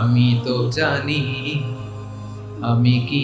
আমি তো জানি আমি কি